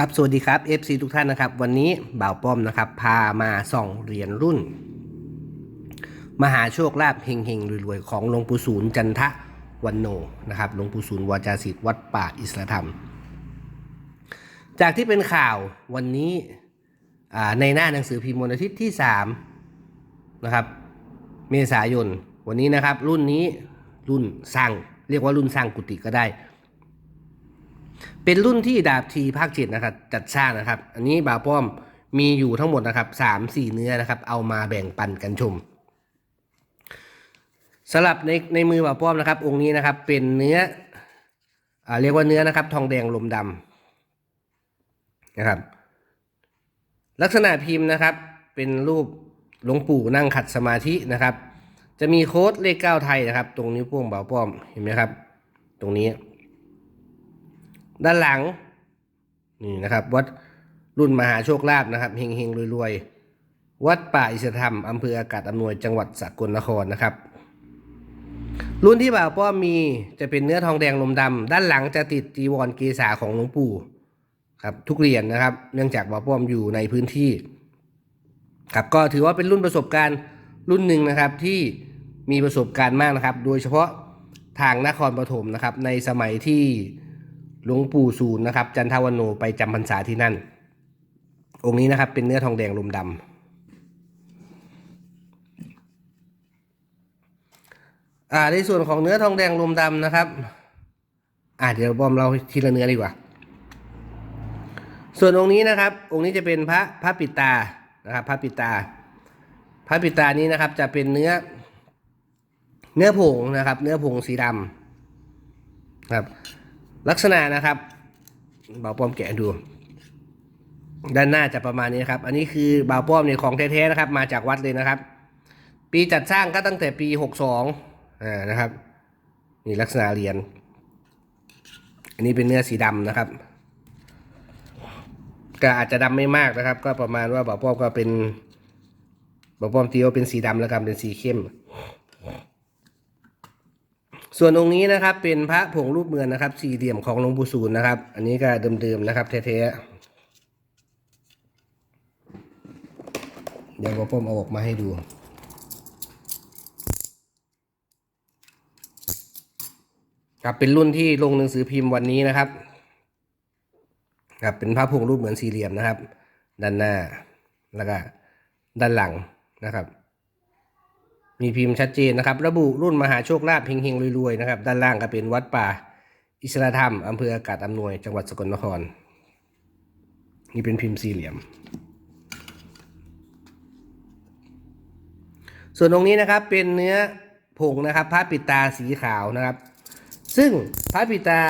ครับ สวัสดีครับ FC ทุกท่านนะครับ วันนี้บ่าวป้อมนะครับ พามาส่องเหรียญรุ่น มหาโชคลาภเฮงเฮงรวยๆ ของหลวงปู่ศูนย์จันทะวันโนนะครับหลวงปู่ศูนย์วาจาศิษย์วัดป่าอิสระธรรม จากที่เป็นข่าววันนี้ในหน้าหนังสือพิมพ์วันอาทิตย์ที่3นะครับเมษายน วันนี้นะครับรุ่นนี้รุ่นสร้างเรียกว่ารุ่นสร้างกุฏิก็ได้ เป็นรุ่นที่ดาบทีภาคเจ็ดนะครับจัดสร้างนะครับ อันนี้บาป้อมมีอยู่ทั้งหมดนะครับสามสี่เนื้อนะครับ เอามาแบ่งปันกันชมสำหรับในในมือบาป้อมนะครับ องค์นี้นะครับเป็นเนื้ออ่าเรียกว่าเนื้อนะครับ ทองแดงลมดำนะครับ ลักษณะพิมพ์นะครับ เป็นรูปหลวงปู่นั่งขัดสมาธินะครับ จะมีโค้ดเลขเก้าไทยนะครับ ตรงนิ้วโป้งบาป้อมเห็นไหมครับ ตรงนี้ ด้านหลัง นี่นะครับ วัดรุ่นมหาโชคลาภนะครับเฮงเฮงรวยรวยๆวัดป่าอิสรธรรมอำเภออากาศอำนวยจังหวัดสกลนครนะครับ รุ่นที่บ่าวป้อมมีจะเป็นเนื้อทองแดงลมดำด้านหลังจะติดจีวรเกษาของหลวงปู่ครับ ทุกเหรียญนะครับ เนื่องจากบ่าวป้อมอยู่ในพื้นที่ ครับก็ถือว่าเป็นรุ่นประสบการณ์รุ่นหนึ่งนะครับที่มีประสบการณ์มากนะครับ โดยเฉพาะทางนครปฐมนะครับในสมัยที่ หลวงปู่ศูนย์นะครับ จันทวันโนไปจำพรรษาที่นั่น องค์นี้นะครับ เป็นเนื้อทองแดงลมดำอ่าในส่วนของเนื้อทองแดงลมดำนะครับ อ่าเดี๋ยวบอมเราทีละเนื้อดีกว่า ส่วนองค์นี้นะครับ องค์นี้จะเป็นพระพระปิตานะครับ พระปิตา พระปิตานี้นะครับ จะเป็นเนื้อ เนื้อผงนะครับ เนื้อผงสีดำครับ ลักษณะนะครับเบาป้อมแกะดู ด้านหน้าจะประมาณนี้ครับ อันนี้คือเบาป้อมเนี่ยของแท้ๆนะครับ มาจากวัดเลยนะครับ ปีจัดสร้างก็ตั้งแต่ปีหกสองอ่านะครับนี่ลักษณะเหรียญอันนี้เป็นเนื้อสีดำนะครับก็อาจจะดำไม่มากนะครับ ก็ประมาณว่าเบาป้อมก็เป็นเบาป้อมตีว่าเป็นสีดำแล้วกันเป็นสีเข้ม ส่วนองค์นี้นะครับเป็นพระผงรูปเมือนนะครับ สี่เหลี่ยมของหลวงปู่ศูนย์นะครับ อันนี้ก็เดิมๆนะครับแท้ๆเดี๋ยวผมเอาออกมาให้ดูครับเป็นรุ่นที่ลงหนังสือพิมพ์วันนี้นะครับครับเป็นพระผงรูปเหมือนสี่เหลี่ยมนะครับ ด้านหน้าแล้วก็ด้านหลังนะครับ มีพิมพ์ชัดเจนนะครับ ระบุรุ่นมหาโชคลาภเฮงๆรวยๆนะครับ ด้านล่างก็เป็นวัดป่า อิสระธรรมอำเภออากาศอำนวย จังหวัดสกลนคร นี่เป็นพิมพ์สี่เหลี่ยม ส่วนตรงนี้นะครับเป็นเนื้อผงนะครับพระปิดตาสีขาวนะครับ ซึ่งพระปิดตา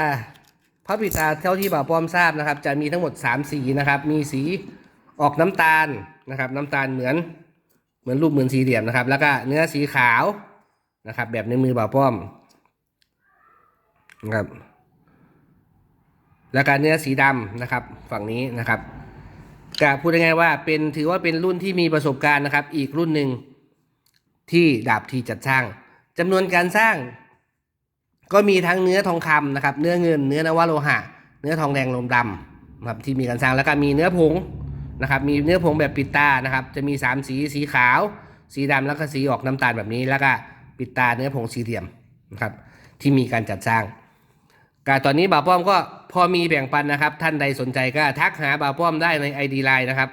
พระปิดตาเท่าที่บ่าวป้อมทราบนะครับ จะมีทั้งหมด 3 สีนะครับ มีสีออกน้ำตาลนะครับ น้ำตาลเหมือน เหมือนรูปเหมือนสี่เหลี่ยมนะครับ แล้วก็เนื้อสีขาวนะครับ แบบในมือบ่าวป้อมนะครับ แล้วก็เนื้อสีดำนะครับ ฝั่งนี้นะครับก็พูดง่ายๆว่าเป็นถือว่าเป็นรุ่นที่มีประสบการณ์นะครับ อีกรุ่นหนึ่งที่ดาบทีจัดสร้างจำนวนการสร้าง ก็มีทั้งเนื้อทองคำนะครับ เนื้อเงิน เนื้อนวโลหะ เนื้อทองแดงลมดำนะครับที่มีการสร้างแล้วก็มีเนื้อผง นะครับมีเนื้อผงแบบปิดตานะครับจะมี 3 สีสีขาว สีดำแล้วก็สีออกน้ำตาลแบบนี้ แล้วก็ปิดตาเนื้อผงสีเหลี่ยมนะครับที่มีการจัดสร้างการตอนนี้บ่าวป้อมก็พอมีแบ่งปันนะครับ ท่านใดสนใจก็ทักหาบ่าวป้อมได้ใน ID Line นะครับ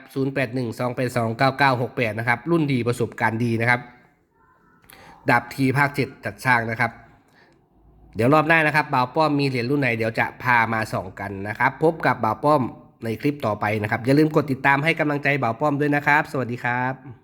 0812829968 นะครับ รุ่นดีประสบการณ์ดีนะครับ ดับทีภาค 7 จัดสร้างนะครับ เดี๋ยวรอบหน้านะครับบ่าวป้อมมีเหรียญรุ่นไหนเดี๋ยวจะพามาส่องกันนะครับ พบกับบ่าวป้อม ในคลิปต่อไปนะครับ อย่าลืมกดติดตามให้กำลังใจบ่าวป้อมด้วยนะครับ สวัสดีครับ